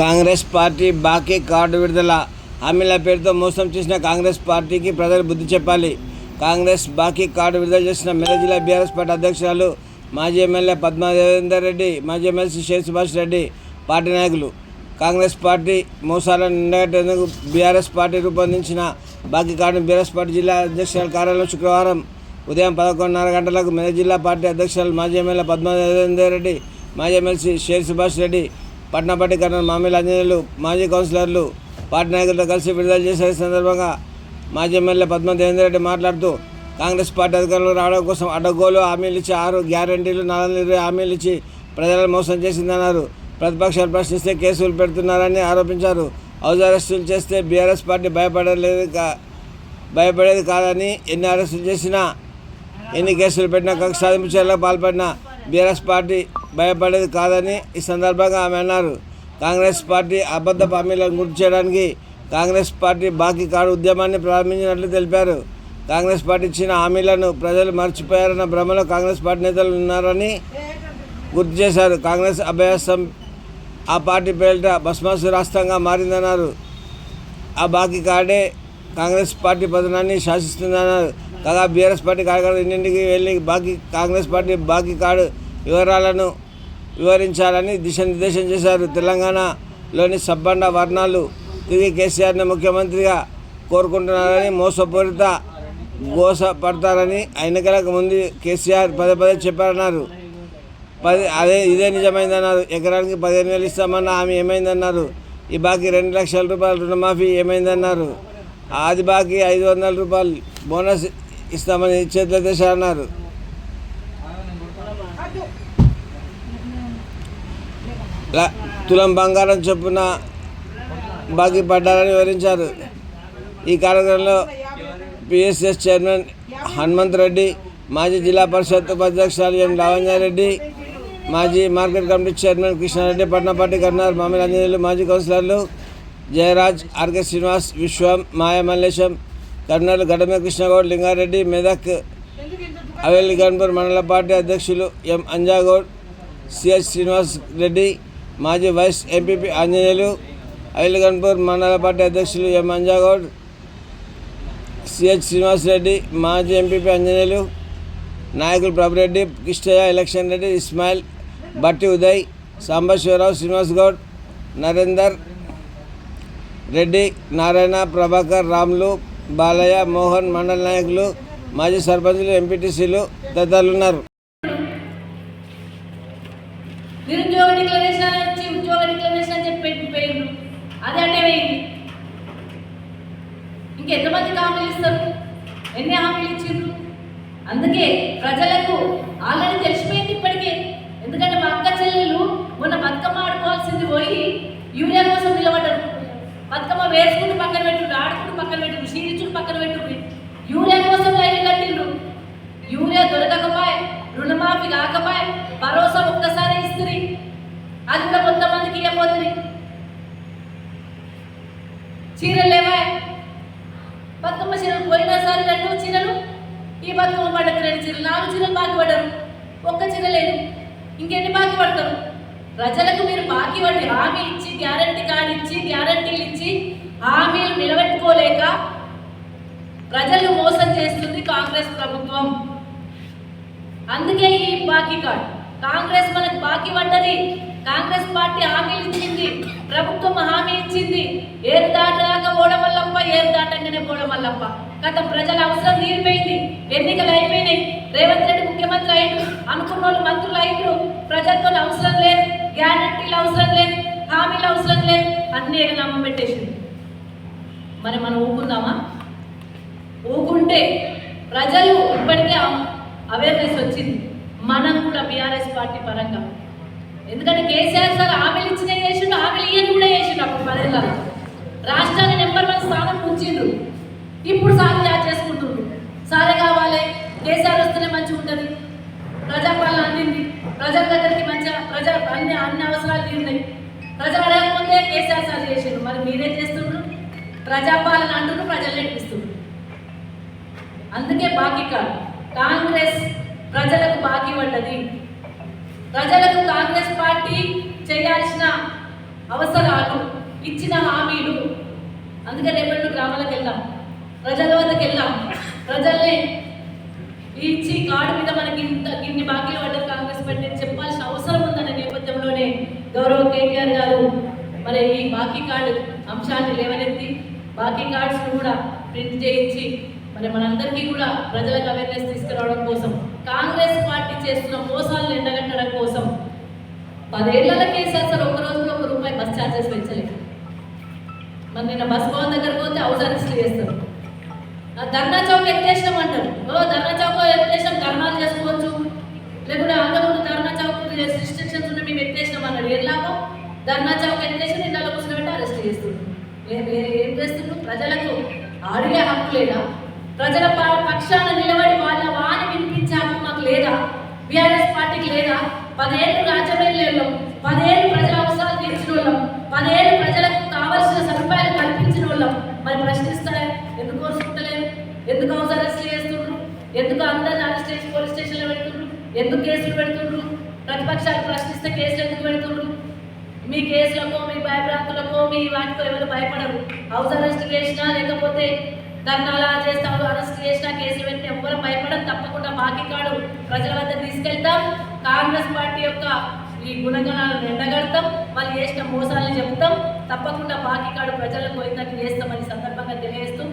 Congress party బాకీ card విడుదల. హామీల పేరుతో మోసం చేసిన కాంగ్రెస్ పార్టీకి ప్రజలు బుద్ధి చెప్పాలి. కాంగ్రెస్ బాకీ కార్డు విడుదల చేసిన మెదక్ జిల్లా బీఆర్ఎస్ పార్టీ అధ్యక్షురాలు మాజీ ఎమ్మెల్యే పద్మాదేవేందర్ రెడ్డి మాజీ ఎమ్మెల్సీ షేర్ సుభాష్ రెడ్డి పార్టీ నాయకులు. కాంగ్రెస్ పార్టీ మోసాలను నిండగట్టేందుకు బీఆర్ఎస్ పార్టీ రూపొందించిన బాకీ కార్డును బీఆర్ఎస్ పార్టీ జిల్లా అధ్యక్షుల కార్యాలయంలో శుక్రవారం ఉదయం పదకొండున్నర గంటలకు మెదక్ జిల్లా పార్టీ అధ్యక్షులు మాజీ ఎమ్మెల్యే పద్మాదేవేందర్ రెడ్డి మాజీ ఎమ్మెల్సీ షేర్ సుభాష్ రెడ్డి పట్నపట్టి కర్నల్ మామిల అంజనేయులు మాజీ కౌన్సిలర్లు పార్టీ నాయకులతో కలిసి విడుదల చేసే సందర్భంగా మాజీ ఎమ్మెల్యే పద్మ రెడ్డి మాట్లాడుతూ కాంగ్రెస్ పార్టీ అధికారులు రావడం కోసం అడ్డగోలు హామీలు ఇచ్చి ఆరు గ్యారంటీలు నాలుగు ఇరవై హామీలు ఇచ్చి ప్రజలను మోసం చేసిందన్నారు. ప్రతిపక్షాలు ప్రశ్నిస్తే కేసులు పెడుతున్నారని ఆరోపించారు. హౌస్ అరెస్టులు చేస్తే బీఆర్ఎస్ పార్టీ భయపడలేదు కా భయపడేది కాదని ఎన్ని అరెస్టులు చేసినా ఎన్ని కేసులు పెట్టినా కక్ష సాధింపు చర్యలకు పాల్పడిన బీఆర్ఎస్ పార్టీ భయపడేది కాదని ఈ సందర్భంగా ఆమె అన్నారు. కాంగ్రెస్ పార్టీ అబద్ధ హామీలను గుర్తు చేయడానికి కాంగ్రెస్ పార్టీ బాకీ కార్డు ఉద్యమాన్ని ప్రారంభించినట్లు తెలిపారు. కాంగ్రెస్ పార్టీ ఇచ్చిన హామీలను ప్రజలు మర్చిపోయారన్న భ్రమలో కాంగ్రెస్ పార్టీ నేతలు ఉన్నారని గుర్తు చేశారు. కాంగ్రెస్ అభ్యాసం ఆ పార్టీ పేరిట భస్మాసు రాష్ట్రంగా మారిందన్నారు. ఆ బాకీ కార్డే కాంగ్రెస్ పార్టీ పతనాన్ని శాసిస్తుందన్నారు. కాగా బీఆర్ఎస్ పార్టీ కార్యకర్తలు ఇంటింటికి వెళ్ళి బాకీ కాంగ్రెస్ పార్టీ బాకీ కార్డు వివరాలను వివరించాలని దిశానిర్దేశం చేశారు. తెలంగాణలోని సబ్బండ వర్ణాలు తిరిగి కేసీఆర్ని ముఖ్యమంత్రిగా కోరుకుంటున్నారని మోసపూరిత గోషపడతారని ఎన్నికలకు ముందు కేసీఆర్ పదే పదే చెప్పారన్నారు. పది అదే ఇదే నిజమైందన్నారు. ఎకరానికి పదిహేను వేలు ఇస్తామన్న ఆమె ఏమైందన్నారు? ఈ బాకీ రెండు లక్షల రూపాయలు రుణమాఫీ ఏమైందన్నారు? ఆది బాకీ ఐదు వందల రూపాయలు బోనస్ ఇస్తామని చేతుల దశ అన్నారు ల- తులం బంగారం చొప్పున బాకీ పడ్డారని వివరించారు. ఈ కార్యక్రమంలో పిఎస్ఎస్ చైర్మన్ హనుమంత్ రెడ్డి మాజీ జిల్లా పరిషత్ ఉపాధ్యక్షులు ఎం లావణ్యారెడ్డి మాజీ market committee chairman Krishnareddy Patnapati Karnar Mamidi Anjaneyulu మాజీ కౌన్సిలర్లు జయరాజ్ ఆర్కే శ్రీనివాస్ విశ్వం మాయా మల్లేశం కర్నూలు గడమే కృష్ణగౌడ్ లింగారెడ్డి మెదక్ అవేలి గన్పూర్ మండల పార్టీ అధ్యక్షులు ఎం అంజాగౌడ్ సిహెచ్ శ్రీనివాస్ రెడ్డి మాజీ వైస్ ఎంపీపీ ఆంజనేయులు అయిల్గన్పూర్ మండల పార్టీ అధ్యక్షులు ఎం అంజాగౌడ్ సిహెచ్ శ్రీనివాస్ రెడ్డి మాజీ ఎంపీపీ ఆంజనేయులు నాయకులు ప్రభురెడ్డి కిష్టయ్య ఎలక్షన్ రెడ్డి ఇస్మాయిల్ బట్టి ఉదయ్ సాంబశివరావు శ్రీనివాస్ గౌడ్ నరేందర్ రెడ్డి నారాయణ ప్రభాకర్ రాములు బాలయ్య మోహన్ మండల నాయకులు మాజీ సర్పంచులు ఎంపీటీసీలు తదితరులు ఉన్నారు. అది అంటే ఇంకెంతమందికి ఇంకెంతమంది హామీలు ఇస్తారు? ఎన్ని హామీలు ఇచ్చిండ్రు? అందుకే ప్రజలకు ఆల్రెడీ తెలిసిపోయింది ఇప్పటికే. ఎందుకంటే మా అక్క చెల్లెలు మొన్న బతుకమ్మ ఆడుకోవాల్సింది పోయి యూరియా కోసం నిలబడ్డారు. బతుకమ్మ వేసుకుంటూ పక్కన పెట్టుడు ఆడుకుంటూ పక్కన పెట్టుడు షీరిచుడు పక్కన పెట్టుడు యూరియా కోసం లైన్ కట్టిండ్రు. యూరియా దొరకకపోయి రుణమాఫీ కాకపోయి భరోసా చీరలు లేవా? బతుకమ్మ చీరలు పోయినసారి రెండు చీరలు ఈ బతుకమ్మ పడ్డది రెండు చీరలు నాలుగు చీరలు బాకీ పడ్డారు ఒక్క చీర లేదు. ఇంకెన్ని బాకీ పడతారు ప్రజలకు మీరు బాకీ పడి హామీ ఇచ్చి గ్యారంటీ కార్డు ఇచ్చి గ్యారంటీలు ఇచ్చి హామీలు నిలబెట్టుకోలేక ప్రజలు మోసం చేస్తుంది కాంగ్రెస్ ప్రభుత్వం. అందుకే ఈ బాకీ కార్డు. కాంగ్రెస్ మనకు బాకీ పడ్డది. కాంగ్రెస్ పార్టీ హామీలు ఇచ్చింది ప్రభుత్వం హామీ ఇచ్చింది. ఏరు దాటాక ఓడమల్లప్ప ఏరు దాటంగానే ఓడమల్లప్ప. గత ప్రజల అవసరం తీరిపోయింది. ఎన్నికలు అయిపోయినాయి. రేవంత్ రెడ్డి ముఖ్యమంత్రి అయ్యారు అనుకున్న వాళ్ళు మంత్రులు అయ్యారు ప్రజలతో అవసరం లేదు. గ్యారంటీలు అవసరం లేదు. హామీలు అవసరం లేదు. అన్ని ఎగనామం పెట్టేసింది మరి మనం ఊకుందామా? ఊకుంటే ప్రజలు ఇప్పటికే అవేర్నెస్ వచ్చింది. మనం కూడా బీఆర్ఎస్ పార్టీ పరంగా. ఎందుకంటే కేసీఆర్ సార్ హామీలు ఇచ్చిన చేసిండు హామీలు ఇయ్యని కూడా చేసిండు అప్పుడు పదేళ్ళ. రాష్ట్రాన్ని నెంబర్ వన్ స్థానం కూర్చిండ్రు ఇప్పుడు సార్ యాడ్ చేసుకుంటుండ్రు సారే కావాలి కేసీఆర్ వస్తేనే మంచిగా ఉంటుంది. ప్రజాపాలన అందింది. ప్రజల దగ్గరికి మంచిగా ప్రజా అన్ని అన్ని అవసరాలు తీరినాయి ప్రజలు అడగకపోతే కేసీఆర్ సార్ చేసిండ్రు మరి మీరే చేస్తుండ్రు? ప్రజాపాలన అంటున్నారు ప్రజలు నేర్పిస్తుండ్రు. అందుకే బాకీ కాదు కాంగ్రెస్ ప్రజలకు బాకీ పడ్డది. ప్రజలకు కాంగ్రెస్ పార్టీ చేయాల్సిన అవసరాలు ఇచ్చిన హామీలు. అందుకే రేపటి గ్రామాలకు వెళ్దాం. ప్రజల వద్దకు వెళ్దాం. ప్రజల్ని ఇచ్చి కార్డు మీద మనకి ఇంత ఇన్ని బాకీలు పడ్డారు కాంగ్రెస్ పార్టీ చెప్పాల్సిన అవసరం ఉందనే నేపథ్యంలోనే గౌరవ కేటీఆర్ గారు మరి ఈ బాకీ కార్డు అంశాన్ని లేవనెత్తి బాకీ కార్డ్స్ కూడా ప్రింట్ చేయించి మరి మనందరికీ కూడా ప్రజలకు అవేర్నెస్ తీసుకురావడం కోసం కాంగ్రెస్ పార్టీ చేస్తున్న మోసాలను ఎండగట్టడం కోసం పదేళ్ళ కేసీఆర్ సార్ ఒక రోజులో ఒక రూపాయి బస్ ఛార్జెస్ పెంచలేదు. మరి నిన్న బస్ భవన్ దగ్గర పోతే హౌస్ అరెస్ట్ చేస్తారు. ఆ ధర్నా చౌక్ ఎత్తేసినాం అంటారు. ఓ ధర్నా చౌక్ ఎత్తేసినాం ధర్నాలు చేసుకోవచ్చు. లేకుంటే అంతకుముందు ధర్నా చౌక్ రిస్ట్రిక్షన్స్ ఉన్న మేము ఎత్తేసినాం అన్నాడు. ఎలాగో ధర్నా చౌక్ ఎత్తేసి నిన్న కూర్చున్నట్టు అరెస్ట్ చేస్తున్నాం ఏం ఏం- ప్రజలకు ఆడిగే హక్కు లేదా? ప్రజల ప- పక్షాన నిలబడి వాళ్ళ వాణి వినిపించే హక్కు మాకు లేదా? బీఆర్ఎస్ పార్టీకి లేదా? పదేళ్ళు రాజ్యమేళ్ళు పదేళ్ళు ప్రజల అవసరాలు తీర్చిన వాళ్ళం పదేళ్ళు ప్రజలకు కావాల్సిన సదుపాయాలు కల్పించిన వాళ్ళం మరి ప్రశ్నిస్తారా? ఎందుకు కోరుకుంటలేరు ఎందుకు హౌస్ అరెస్ట్ చేస్తుండ్రు? ఎందుకు అందరిని అరెస్ట్ చేసి పోలీస్ స్టేషన్లో పెడుతుండ్రు? ఎందుకు కేసులు పెడుతుండ్రు? ప్రతిపక్షాలు ప్రశ్నిస్తే కేసులు ఎందుకు పెడుతుండ్రు? మీ కేసులకో మీ భయభ్రాంతులకో మీ వాటికో ఎవరు భయపడరు. హౌస్ అరెస్ట్ చేసినా లేకపోతే ధర్నాలా చేస్తాడు అరెస్ట్ చేసిన కేసులు పెట్టి ఎవరు భయపడరు తప్పకుండా బాకీ కాడు ప్రజల వద్ద తీసుకెళ్తాం. కాంగ్రెస్ పార్టీ యొక్క ఈ గుణగణాలను ఎండగడతాం వాళ్ళు చేసిన మోసాలను చెప్తాం తప్పకుండా బాకీ కాడు ప్రజలకు పోయినట్టు చేస్తామని సందర్భంగా తెలియజేస్తూ